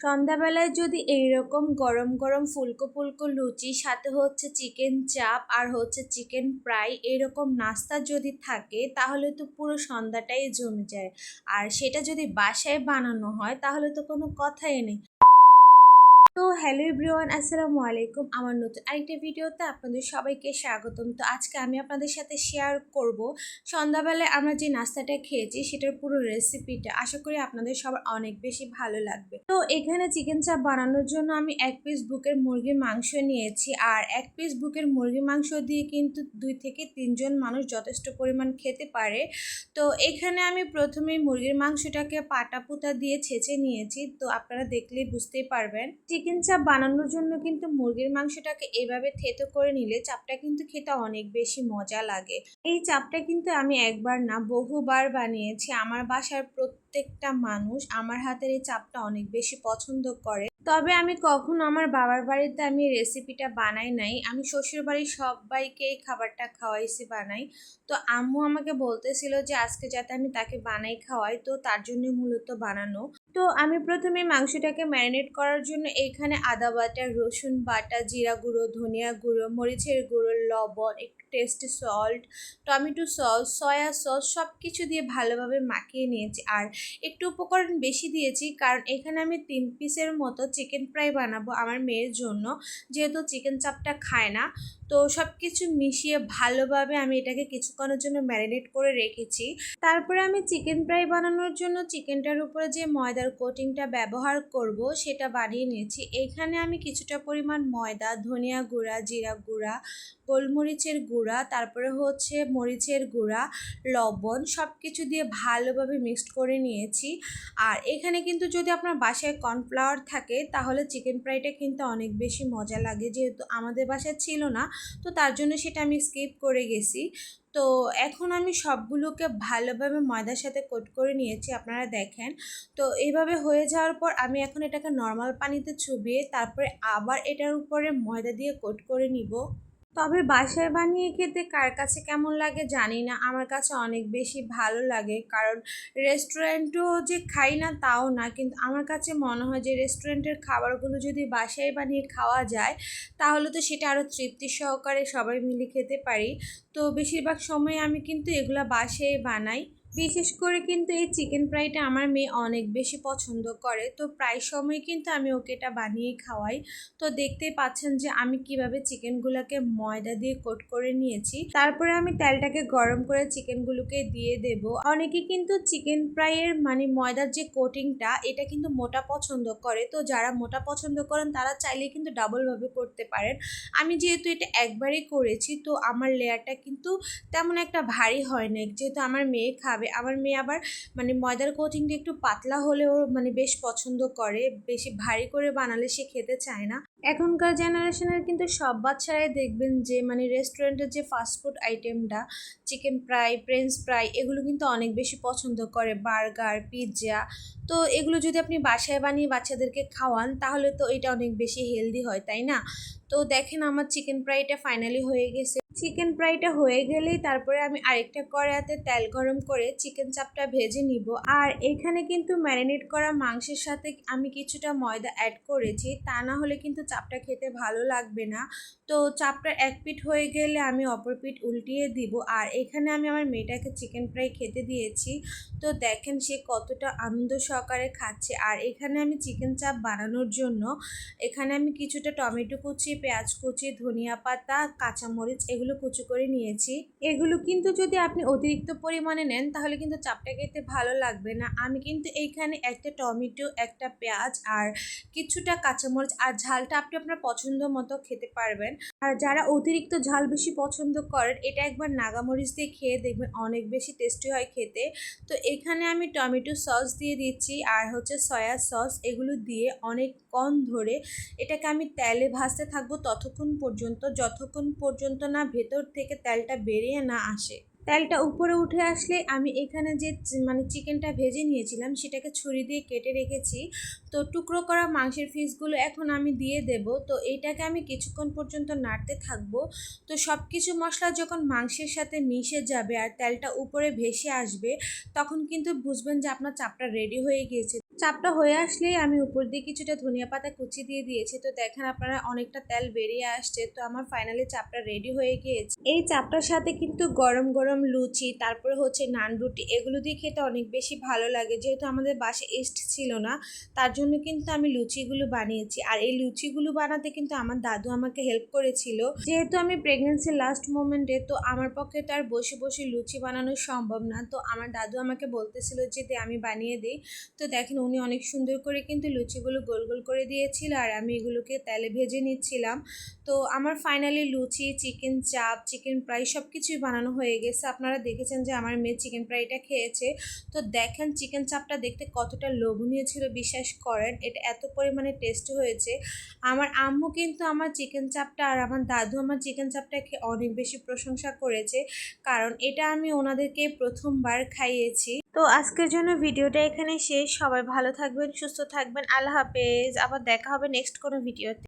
সন্ধ্যাবেলায় যদি এইরকম গরম গরম ফুলকো ফুলকো লুচি, সাথে হচ্ছে চিকেন চাপ আর হচ্ছে চিকেন ফ্রাই এরকম নাস্তা যদি থাকে, তাহলে তো পুরো সন্ধ্যাটাই জমে যায়। আর সেটা যদি বাসায় বানানো হয়, তাহলে তো কোনো কথাই নেই। তো হ্যালো এভরিওয়ান, আসসালামু আলাইকুম। আমার নতুন আরেকটা ভিডিওতে আপনাদের সবাইকে স্বাগতম। তো আজকে আমি আপনাদের সাথে শেয়ার করব, সন্ধ্যাবেলায় আমরা যে নাস্তাটা খেয়েছি, সেটার পুরো রেসিপিটা আশা করি আপনাদের সবার অনেক বেশি ভালো লাগবে। তো এখানে চিকেন চাপ বানানোর জন্য আমি এক পিস বুকের মুরগির মাংস নিয়েছি। আর এক পিস বুকের মুরগির মাংস দিয়ে কিন্তু দুই থেকে তিনজন মানুষ যথেষ্ট পরিমাণ খেতে পারে। তো এখানে আমি প্রথমেই মুরগির মাংসটাকে পাটা পুতা দিয়ে ছেঁচে নিয়েছি। তো আপনারা দেখলেই বুঝতেই পারবেন। চিকেন চাপ বানানোর জন্য কিন্তু মুরগির মাংসটাকে এভাবে থেতো করে নিলে চাপটা কিন্তু খেতে অনেক বেশি মজা লাগে। এই চাপটা কিন্তু আমি একবার না, বহুবার বানিয়েছি। আমার বাসার প্রত্যেকটা মানুষ আমার হাতের এই চাপটা অনেক বেশি পছন্দ করে। তবে আমি কখনো আমার বাবার বাড়িতে আমি রেসিপিটা বানাই নাই। আমি শ্বশুর বাড়ির সবাইকে এই খাবারটা খাওয়াইছি, বানাই। তো আম্মু আমাকে বলতেছিল যে, আজকে যাতে আমি তাকে বানাই খাওয়াই, তো তার জন্য মূলত বানানো। তো আমি প্রথমে মাংসটাকে ম্যারিনেট করার জন্য এখানে আদা বাটা, রসুন বাটা, জিরা গুঁড়ো, ধনিয়া গুঁড়ো, মরিচের গুঁড়ো, লবণ, একটু tasty salt tomato sauce soya sauce সব কিছু দিয়ে ভালোভাবে মাখিয়ে নিয়েছি। আর একটু উপকরণ বেশি দিয়েছি কারণ এখানে আমি তিন পিসের মতো চিকেন ফ্রাই বানাবো আমার মেয়ের জন্য। যেহেতু চিকেন চাপটা খায় না, তো সব কিছু মিশিয়ে ভালোভাবে আমি এটাকে কিছুক্ষণের জন্য ম্যারিনেট করে রেখেছি। তারপরে আমি চিকেন ফ্রাই বানানোর জন্য চিকেনটার উপরে যে ময়দার কোটিংটা ব্যবহার করব, সেটা বানিয়ে নিয়েছি। এইখানে আমি কিছুটা পরিমাণ ময়দা, ধনিয়া গুঁড়া, জিরা গুঁড়া, গোলমরিচের গুঁড়া, তারপরে হচ্ছে মরিচের গুঁড়া, লবণ সব কিছু দিয়ে ভালোভাবে মিক্সড করে নিয়েছি। আর এখানে কিন্তু যদি আপনার বাসায় কর্নফ্লাওয়ার থাকে, তাহলে চিকেন ফ্রাইটা কিন্তু অনেক বেশি মজা লাগে, যেহেতু আমাদের বাসায় ছিল না, তো তার জন্য সেটা আমি স্কিপ করে গেছি। তো এখন আমি সবগুলোকে ভালোভাবে ময়দার সাথে কোট করে নিয়েছি, আপনারা দেখেন। তো এইভাবে হয়ে যাওয়ার পর আমি এখন এটাকে নর্মাল পানিতে চুবিয়ে তারপরে আবার এটার উপরে ময়দা দিয়ে কোট করে নিব। তবে বাসায় বানিয়ে খেতে কার কাছে কেমন লাগে জানি না। আমার কাছে অনেক বেশি ভালো লাগে। কারণ রেস্টুরেন্টও যে খাই না তাও না। কিন্তু আমার কাছে মনে হয় যে রেস্টুরেন্টের খাবারগুলো যদি বাসায় বানিয়ে খাওয়া যায়, তাহলে তো সেটা আরও তৃপ্তি সহকারে সবাই মিলে খেতে পারি। তো বেশিরভাগ সময় আমি কিন্তু এগুলো বাসায় বানাই। বিশেষ করে কিন্তু এই চিকেন ফ্রাইটা আমার মেয়ে অনেক বেশি পছন্দ করে। তো প্রায় সময় কিন্তু আমি ওকে এটা বানিয়ে খাওয়াই। তো দেখতেই পাচ্ছেন যে আমি কীভাবে চিকেনগুলোকে ময়দা দিয়ে কোট করে নিয়েছি। তারপরে আমি তেলটাকে গরম করে চিকেনগুলোকে দিয়ে দেব। অনেকে কিন্তু চিকেন ফ্রাইয়ের মানে ময়দার যে কোটিংটা এটা কিন্তু মোটা পছন্দ করে। তো যারা মোটা পছন্দ করেন, তারা চাইলে কিন্তু ডাবলভাবে করতে পারেন। আমি যেহেতু এটা একবারই করেছি, তো আমার লেয়ারটা কিন্তু তেমন একটা ভারী হয় না যেহেতু আমার মেয়ে খাবে খাবে আমার মেয়ে আবার মানে ময়দার কোচিংটা একটু পাতলা হলেও মানে বেশ পছন্দ করে। বেশি ভারী করে বানালে সে খেতে চায় না। এখনকার জেনারেশনের কিন্তু সব বাচ্চারাই দেখবেন যে মানে রেস্টুরেন্টের যে ফাস্টফুড আইটেমটা চিকেন ফ্রাই ফ্রেঞ্চ ফ্রাই এগুলো কিন্তু অনেক বেশি পছন্দ করে। বার্গার পিৎজা তো এগুলো যদি আপনি বাসায় বানিয়ে বাচ্চাদেরকে খাওয়ান, তাহলে তো এটা অনেক বেশি হেলদি হয়, তাই না? তো দেখেন আমার চিকেন ফ্রাইটা ফাইনালি হয়ে গেছে। চিকেন ফ্রাইটা হয়ে গেলেই তারপরে আমি আরেকটা কড়াইতে তেল গরম করে চিকেন চাপটা ভেজে নিব। আর এখানে কিন্তু ম্যারিনেট করা মাংসের সাথে আমি কিছুটা ময়দা অ্যাড করেছি, তা না হলে কিন্তু চাপটা খেতে ভালো লাগবে না। তো চাপটা এক পিঠ হয়ে গেলে আমি অপর পিঠ উল্টিয়ে দিব। আর এখানে আমি আমার মেয়েটাকে চিকেন ফ্রাই খেতে দিয়েছি। তো দেখেন সে কতটা আনন্দ সহকারে খাচ্ছে। আর এখানে আমি চিকেন চাপ বানানোর জন্য এখানে আমি কিছুটা টমেটো কুচি, পেঁয়াজ কুচি, ধনিয়া পাতা, কাঁচামরিচ এগুলো কুচু করে নিয়েছি। এগুলো কিন্তু যদি আপনি অতিরিক্ত পরিমাণে নেন, তাহলে কিন্তু চাপটা খেতে ভালো লাগবে না। আমি কিন্তু এইখানে একটা টমেটো, একটা পেঁয়াজ আর কিছুটা কাঁচামরিচ আর ঝালটা আপনি আপনার পছন্দ মতো খেতে পারবেন। আর যারা অতিরিক্ত ঝাল বেশি পছন্দ করেন, এটা একবার নাগামরিচ দিয়ে খেয়ে দেখবেন, অনেক বেশি টেস্টি হয় খেতে। তো এখানে আমি টমেটো সস দিয়ে দিচ্ছি আর হচ্ছে সয়া সস, এগুলো দিয়ে অনেক কম ধরে এটাকে আমি তেলে ভাজতে থাকব ততক্ষণ পর্যন্ত, যতক্ষণ পর্যন্ত না ভেতর থেকে তেলটা বেরিয়ে না আসে। তেলটা উপরে উঠে আসলে আমি এখানে যে মানে চিকেনটা ভেজে নিয়েছিলাম, সেটাকে ছুরি দিয়ে কেটে রেখেছি। তো টুকরো করা মাংসের পিসগুলো এখন আমি দিয়ে দেব। তো এইটাকে আমি কিছুক্ষণ পর্যন্ত নাড়তে থাকব। তো সব কিছু মশলা যখন মাংসের সাথে মিশে যাবে আর তেলটা উপরে ভেসে আসবে, তখন কিন্তু বুঝবেন যে আপনার চাপটা রেডি হয়ে গিয়েছে। চাপটা হয়ে আসলেই আমি উপর দিয়ে কিছুটা ধনিয়া পাতা কুচি দিয়ে দিয়েছি। তো দেখেন আপনারা অনেকটা তেল বেরিয়ে আসছে। তো আমার ফাইনালি চাপটা রেডি হয়ে গিয়েছে। এই চাপটার সাথে কিন্তু গরম গরম লুচি, তারপরে হচ্ছে নান রুটি, এগুলো দিয়ে খেতে অনেক বেশি ভালো লাগে। যেহেতু আমাদের বাসে এস্ট ছিল না, তার জন্য কিন্তু আমি লুচিগুলো বানিয়েছি। আর এই লুচিগুলো বানাতে কিন্তু আমার দাদু আমাকে হেল্প করেছিল। যেহেতু আমি প্রেগনেন্সির লাস্ট মোমেন্টে তো আমার পক্ষে তো আর বসে বসে লুচি বানানো সম্ভব না। তো আমার দাদু আমাকে বলতেছিল যে আমি বানিয়ে দিই। তো দেখেন উনি অনেক সুন্দর করে কিন্তু লুচিগুলো গোল গোল করে দিয়েছিল আর আমি এগুলোকে তেলে ভেজে নিচ্ছিলাম। তো আমার finally luchi chicken chaap chicken fry সব কিছুই বানানো হয়ে গেছে। আপনারা দেখেছেন যে আমার মেয়ে চিকেন ফ্রাইটা খেয়েছে। তো দেখেন চিকেন চাপটা দেখতে কতটা লোভনীয় ছিল, বিশ্বাস করেন, এটা এত পরিমাণে টেস্ট হয়েছে। আমার আম্মু কিন্তু আমার চিকেন চাপটা আর আমার দাদু আমার চিকেন চাপটা খেয়ে অনেক বেশি প্রশংসা করেছে। কারণ এটা আমি ওনাদেরকে প্রথমবার খাইয়েছি। তো আজকের জন্য ভিডিওটা এখানে শেষ। সবাই ভালো থাকবেন, সুস্থ থাকবেন। আল্লাহ হাফেজ। আবার দেখা হবে নেক্সট কোনো ভিডিওতে